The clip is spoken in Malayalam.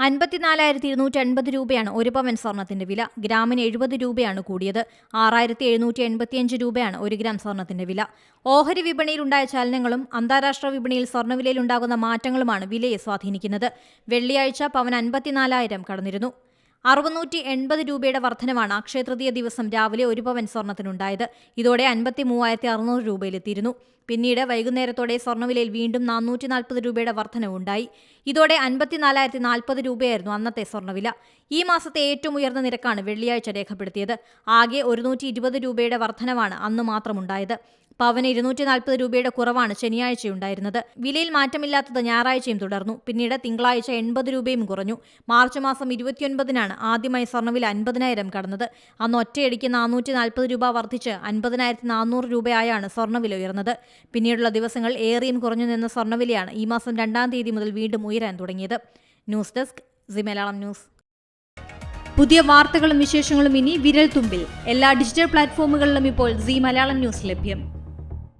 അൻപത്തിനാലായിരത്തി ഇരുന്നൂറ്റി അൻപത് രൂപയാണ് ഒരു പവൻ സ്വർണത്തിന്റെ വില. ഗ്രാമിന് എഴുപത് രൂപയാണ് കൂടിയത്. ആറായിരത്തി എഴുന്നൂറ്റി എൺപത്തിയഞ്ച് രൂപയാണ് ഒരു ഗ്രാം സ്വർണത്തിന്റെ വില. ഓഹരി വിപണിയിൽ വിപണിയിലുണ്ടായ ചലനങ്ങളും അന്താരാഷ്ട്ര വിപണിയിൽ സ്വർണവിലയിലുണ്ടാകുന്ന മാറ്റങ്ങളുമാണ് വിലയെ സ്വാധീനിക്കുന്നത്. വെള്ളിയാഴ്ച പവൻ അൻപത്തിനാലായിരം കടന്നിരുന്നു. അറുന്നൂറ്റി എൺപത് രൂപയുടെ വർധനമാണ് അക്ഷയതൃതീയ ദിവസം രാവിലെ ഒരു പവൻ സ്വർണത്തിനുണ്ടായത്. ഇതോടെ അൻപത്തി മൂവായിരത്തി അറുന്നൂറ് രൂപയിലെത്തിയിരുന്നു. പിന്നീട് വൈകുന്നേരത്തോടെ സ്വർണവിലയിൽ വീണ്ടും നാനൂറ്റി നാൽപ്പത് രൂപയുടെ വർധനവുണ്ടായി. ഇതോടെ അൻപത്തിനാലായിരത്തി നാൽപ്പത് രൂപയായിരുന്നു അന്നത്തെ സ്വർണവില ഈ മാസത്തെ ഏറ്റവും ഉയർന്ന നിരക്കാണ് വെള്ളിയാഴ്ച രേഖപ്പെടുത്തിയത്. ആകെ ഒരുന്നൂറ്റി ഇരുപത് രൂപയുടെ വർധനവാണ് അന്ന് മാത്രമുണ്ടായത്. പവന് ഇരുന്നൂറ്റി നാൽപ്പത് രൂപയുടെ കുറവാണ് ശനിയാഴ്ചയുണ്ടായിരുന്നത്. വിലയിൽ മാറ്റമില്ലാത്തത് ഞായറാഴ്ചയും തുടർന്നു. പിന്നീട് തിങ്കളാഴ്ച എൺപത് രൂപയും കുറഞ്ഞു. മാർച്ച് മാസം ഇരുപത്തിയൊൻപതിനാണ് ആദ്യമായി സ്വർണവില അൻപതിനായിരം കടന്നത്. അന്ന് ഒറ്റയടിക്ക് നാനൂറ്റി നാൽപ്പത് രൂപ വർദ്ധിച്ച് അൻപതിനായിരത്തി നാനൂറ് രൂപയായാണ് സ്വർണവില ഉയർന്നത്. പിന്നീടുള്ള ദിവസങ്ങൾ ഏറിയും കുറഞ്ഞു നിന്ന സ്വർണവിലയാണ് ഈ മാസം രണ്ടാം തീയതി മുതൽ വീണ്ടും ഉയരാൻ തുടങ്ങിയത്. News desk C Malayalam news. പുതിയ വാർത്തകളും വിശേഷങ്ങളും ഇനി വിരൽ തുമ്പിൽ എല്ലാ ഡിജിറ്റൽ പ്ലാറ്റ്ഫോമുകളിലും ഇപ്പോൾ സി മലയാളം ന്യൂസ് ലഭ്യം.